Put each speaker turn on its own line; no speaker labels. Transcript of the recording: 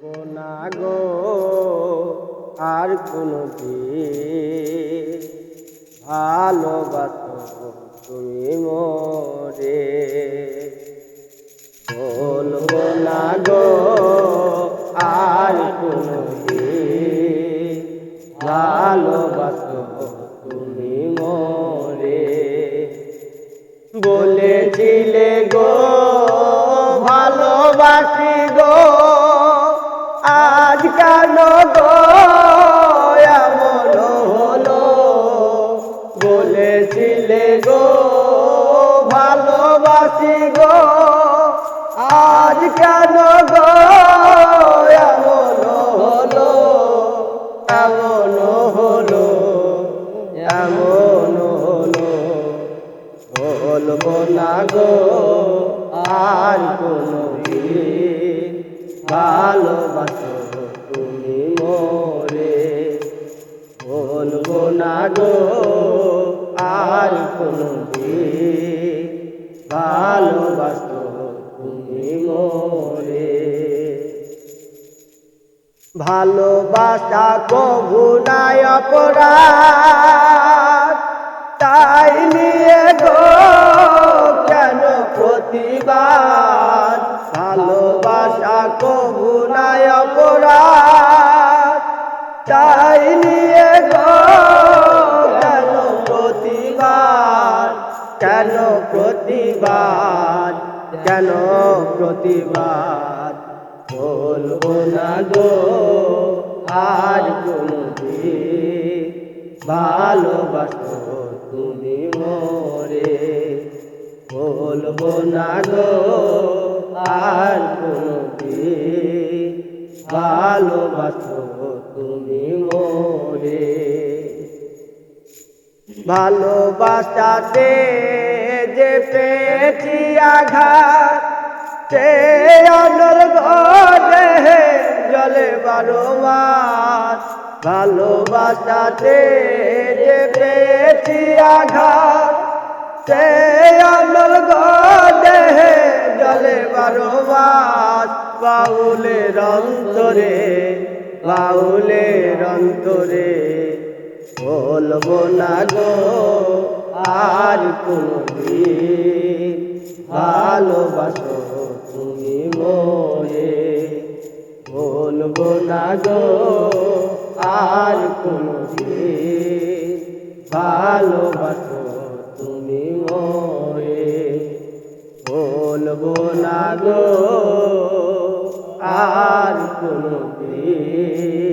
বলব না গো, আর কোনো দিন তুমি মোরে। বলব না গো, আর কোনো দিন ভালোবাসো তুমি মোরে। বলেছিলে গো, ভালোবাসি গো আজ কেন গো? এমন হলো। বলেছিলে গো, ভালোবাসি গো। আজ কেন গো? এমন হলো। এমন হলো। এমন হলো। বলব না গো, আর কোনো ভালোবাসো না গো, আর কোনো দিন ভালোবাসো তুমি মোরে। ভালোবাসা কবু নাই অপরাধ, তাই নিয়ে গো কেন প্রতিবাদ? ভালোবাসা কবু নাই অপরাধ কেন প্রতিবাদ? কেন প্রতিবাদ? বলব না গো, আর কোনো ভালোবাসো তুমি মোরে। বলব না গো, আর কোনো ভালোবাসো ভালোবাসাতে যে পেয়েছি আঘাত, সে অনল ঘরে জলে বারো মাস ভালোবাসাতে যে পেয়েছি আঘাত, সে অনল ঘরে জলে বারো মাস বাউলের অন্তরে বাউলের অন্তরে। বলব না গো, আর কোনো দিন ভালোবাসো তুমি মোরে। বলব না গো, আর কোনো দিন ভালোবাসো তুমি মোরে। বলব না গো, আর কোনো দিন ভালো